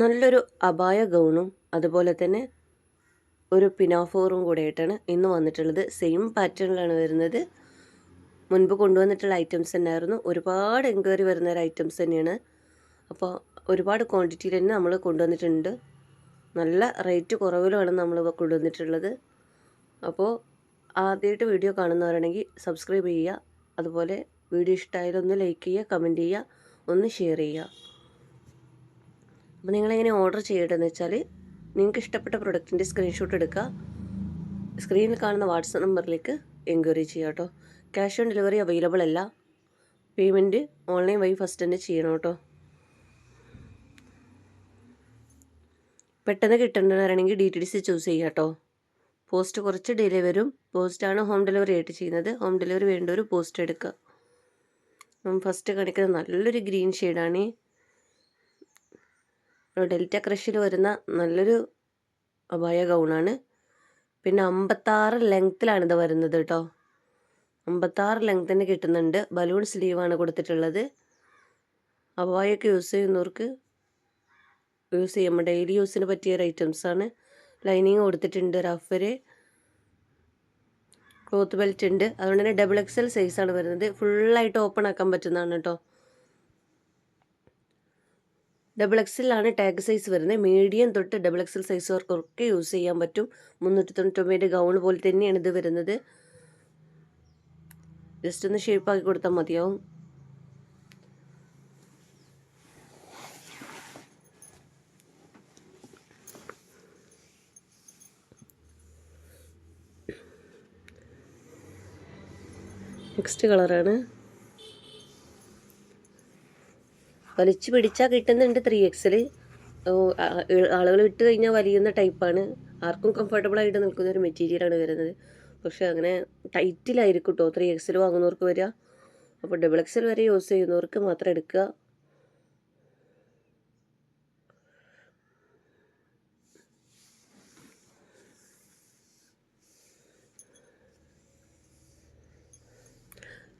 നല്ലൊരു അപായ ഗൗണും അതുപോലെ തന്നെ ഒരു പിനാഫോറും കൂടെ ആയിട്ടാണ് ഇന്ന് വന്നിട്ടുള്ളത്. സെയിം പാറ്റേണിലാണ് വരുന്നത്. മുൻപ് കൊണ്ടുവന്നിട്ടുള്ള ഐറ്റംസ് തന്നെയായിരുന്നു. ഒരുപാട് എൻക്വയറി വരുന്ന ഒരു ഐറ്റംസ് തന്നെയാണ്. അപ്പോൾ ഒരുപാട് ക്വാണ്ടിറ്റിയിൽ തന്നെ നമ്മൾ കൊണ്ടുവന്നിട്ടുണ്ട്. നല്ല റേറ്റ് കുറവിലുമാണ് നമ്മൾ കൊണ്ടുവന്നിട്ടുള്ളത്. അപ്പോൾ ആദ്യമായിട്ട് വീഡിയോ കാണുന്നവരാണെങ്കിൽ സബ്സ്ക്രൈബ് ചെയ്യുക. അതുപോലെ വീഡിയോ ഇഷ്ടമായാലൊന്ന് ലൈക്ക് ചെയ്യുക കമന്റ് ചെയ്യുക ഒന്ന് ഷെയർ ചെയ്യുക. അപ്പോൾ നിങ്ങളെങ്ങനെ ഓർഡർ ചെയ്യേണ്ടതെന്ന് വെച്ചാൽ നിങ്ങൾക്ക് ഇഷ്ടപ്പെട്ട പ്രൊഡക്റ്റിന്റെ സ്ക്രീൻഷോട്ട് എടുക്കുക. സ്ക്രീനിൽ കാണുന്ന വാട്സപ്പ് നമ്പറിലേക്ക് എൻക്വയറി ചെയ്യുക കേട്ടോ. ക്യാഷ് ഓൺ ഡെലിവറി അവൈലബിൾ അല്ല. പേയ്മെന്റ് ഓൺലൈൻ വഴി ഫസ്റ്റ് തന്നെ ചെയ്യണം കേട്ടോ. പെട്ടെന്ന് കിട്ടേണ്ടവരാണെങ്കിൽ D T D C choose ചെയ്യുക കേട്ടോ. പോസ്റ്റ് കുറച്ച് ഡിലേ വരും. പോസ്റ്റാണ് ഹോം ഡെലിവറി ആയിട്ട് ചെയ്യുന്നത്. ഹോം ഡെലിവറി വേണ്ട ഒരു പോസ്റ്റ് എടുക്കുക ഫസ്റ്റ് കാണിക്കുന്നത് നല്ലൊരു ഗ്രീൻ ഷെയ്ഡാണ് ഡെൽറ്റ ക്രഷിൽ വരുന്ന നല്ലൊരു അബായ ഗൗണാണ്. പിന്നെ അമ്പത്താറ് ലെങ്ത്തിലാണ് ഇത് വരുന്നത് കേട്ടോ അമ്പത്താറ് ലെങ്ത്തിന് കിട്ടുന്നുണ്ട്. ബലൂൺ സ്ലീവാണ് കൊടുത്തിട്ടുള്ളത്. അപായൊക്കെ യൂസ് ചെയ്യുന്നവർക്ക് യൂസ് ചെയ്യുമ്പോൾ ഡെയിലി യൂസിന് പറ്റിയ ഒരു ഐറ്റംസാണ് ലൈനിങ് കൊടുത്തിട്ടുണ്ട് റഫര് ക്ലോത്ത് ബെൽറ്റ് ഉണ്ട്. അതുകൊണ്ട് തന്നെ ഡബിൾ എക്സൽ സൈസാണ് വരുന്നത്. ഫുള്ളായിട്ട് ഓപ്പൺ ആക്കാൻ പറ്റുന്നതാണ് കേട്ടോ ഡബിൾ എക്സലാണ് ടാഗ് സൈസ് വരുന്നത്. മീഡിയം തൊട്ട് ഡബിൾ എക്സൽ സൈസ് വർക്കൊക്കെ യൂസ് ചെയ്യാൻ പറ്റും. മുന്നൂറ്റി തൊണ്ണൂറ്റൊമ്പതിന്റെ ഗൗൺ പോലെ തന്നെയാണ് ഇത് വരുന്നത്. ജസ്റ്റ് ഒന്ന് ഷേപ്പ് ആക്കി കൊടുത്താൽ മതിയാവും. നെക്സ്റ്റ് കളറാണ് വലിച്ചു പിടിച്ചാൽ കിട്ടുന്നുണ്ട് ത്രീ എക്സിൽ ആളുകൾ ഇട്ട് കഴിഞ്ഞാൽ വലിയുന്ന ടൈപ്പാണ് ആർക്കും കംഫർട്ടബിൾ ആയിട്ട് നിൽക്കുന്ന ഒരു മെറ്റീരിയലാണ് വരുന്നത്. പക്ഷേ അങ്ങനെ ടൈറ്റിലായിരിക്കും കേട്ടോ ത്രീ എക്സിൽ വാങ്ങുന്നവർക്ക് വരിക. അപ്പോൾ ഡബിൾ എക്സൽ വരെ യൂസ് ചെയ്യുന്നവർക്ക് മാത്രം എടുക്കുക.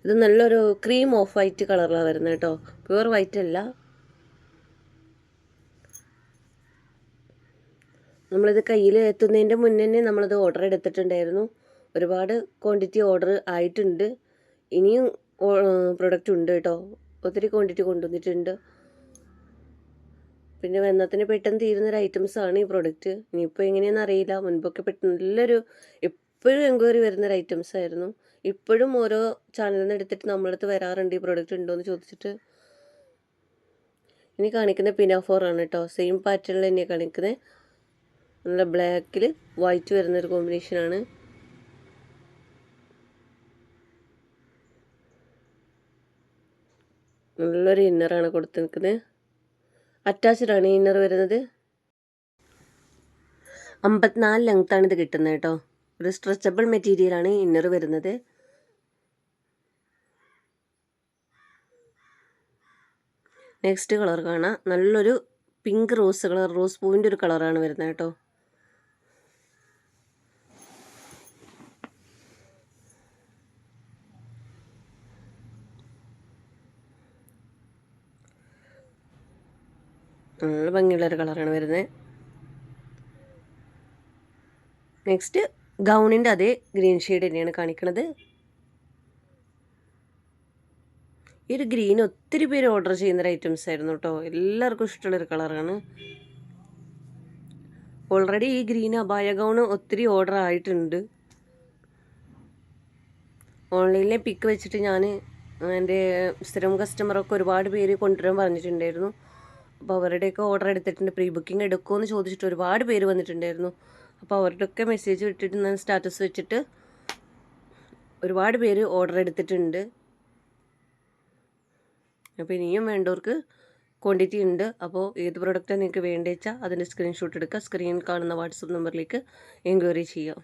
ഇത് നല്ലൊരു ക്രീം ഓഫ് വൈറ്റ് കളറിലാണ് വരുന്നത് കേട്ടോ പ്യുവർ വൈറ്റ് അല്ല. നമ്മളിത് കയ്യിൽ എത്തുന്നതിന്റെ മുന്നേ തന്നെ നമ്മളത് ഓർഡർ എടുത്തിട്ടുണ്ടായിരുന്നു. ഒരുപാട് ക്വാണ്ടിറ്റി ഓർഡർ ആയിട്ടുണ്ട്. ഇനിയും പ്രൊഡക്റ്റ് ഉണ്ട് കേട്ടോ ഒത്തിരി ക്വാണ്ടിറ്റി കൊണ്ടുവന്നിട്ടുണ്ട്. പിന്നെ വെന്നത്തിന് പെട്ടെന്ന് തീരുന്നൊരു ഐറ്റംസാണ് ഈ പ്രൊഡക്റ്റ് ഇനിയിപ്പോൾ എങ്ങനെയാണെന്ന് അറിയില്ല. മുൻപൊക്കെ പെട്ടെന്ന് നല്ലൊരു എപ്പോഴും എൻക്വയറി വരുന്ന ഒരു ഐറ്റംസ് ആയിരുന്നു. ഇപ്പോഴും ഓരോ ചാനലിൽ നിന്ന് എടുത്തിട്ട് നമ്മളടുത്ത് വരാറുണ്ട് ഈ പ്രോഡക്റ്റ് ഉണ്ടോ എന്ന് ചോദിച്ചിട്ട്. ഇനി കാണിക്കുന്ന പിനാഫോർ ആണ് കേട്ടോ സെയിം പാറ്റേണിൽ തന്നെയാണ് കാണിക്കുന്നത് നല്ല ബ്ലാക്കിൽ വൈറ്റ് വരുന്നൊരു കോമ്പിനേഷനാണ് നല്ലൊരു ഇന്നറാണ് കൊടുത്ത് നിൽക്കുന്നത് അറ്റാച്ച്ഡ് ആണ് ഇന്നർ വരുന്നത്. അമ്പത്തിനാല് ലെങ്ത്താണ് ഇത് കിട്ടുന്നത് കേട്ടോ ഒരു സ്ട്രെച്ചബിൾ മെറ്റീരിയലാണ് ഇന്നർ വരുന്നത്. നെക്സ്റ്റ് കളർ കാണാം. നല്ലൊരു പിങ്ക് റോസ് കളർ റോസ് പൂവിന്റെ ഒരു കളറാണ് വരുന്നത് കേട്ടോ. നല്ല ഭംഗിയുള്ളൊരു കളറാണ് വരുന്നത്. നെക്സ്റ്റ് ഗൗണിന്റെ അതേ ഗ്രീൻ ഷെയ്ഡ് തന്നെയാണ് കാണിക്കുന്നത് ഈ ഒരു ഗ്രീൻ ഒത്തിരി പേര് ഓർഡർ ചെയ്യുന്ന ഒരു ഐറ്റംസ് ആയിരുന്നു കേട്ടോ എല്ലാവർക്കും ഇഷ്ടമുള്ളൊരു കളറാണ് ഓൾറെഡി ഈ ഗ്രീൻ അബായ ഗൗണ് ഒത്തിരി ഓർഡർ ആയിട്ടുണ്ട്. ഓൺലൈനിലെ പിക്ക് വെച്ചിട്ട് ഞാൻ എന്റെ സ്ഥിരം കസ്റ്റമറൊക്കെ ഒരുപാട് പേര് കൊണ്ടുവരാൻ പറഞ്ഞിട്ടുണ്ടായിരുന്നു. അപ്പോൾ അവരുടെയൊക്കെ ഓർഡർ എടുത്തിട്ടുണ്ട്. പ്രീ ബുക്കിംഗ് എടുക്കുമോ ചോദിച്ചിട്ട് ഒരുപാട് പേര് വന്നിട്ടുണ്ടായിരുന്നു. അപ്പോൾ അവരുടെയൊക്കെ മെസ്സേജ് വിട്ടിട്ട് ഞാൻ സ്റ്റാറ്റസ് വെച്ചിട്ട് ഒരുപാട് പേര് ഓർഡർ എടുത്തിട്ടുണ്ട്. അപ്പോൾ ഇനിയും വേണ്ടവർക്ക് ക്വാണ്ടിറ്റി ഉണ്ട്. അപ്പോൾ ഏത് പ്രൊഡക്റ്റാണ് നിങ്ങൾക്ക് വേണ്ടതെച്ചാൽ അതിന്റെ സ്ക്രീൻഷോട്ട് എടുക്കുക. സ്ക്രീനിൽ കാണുന്ന വാട്സപ്പ് നമ്പറിലേക്ക് എൻക്വയറി ചെയ്യാം.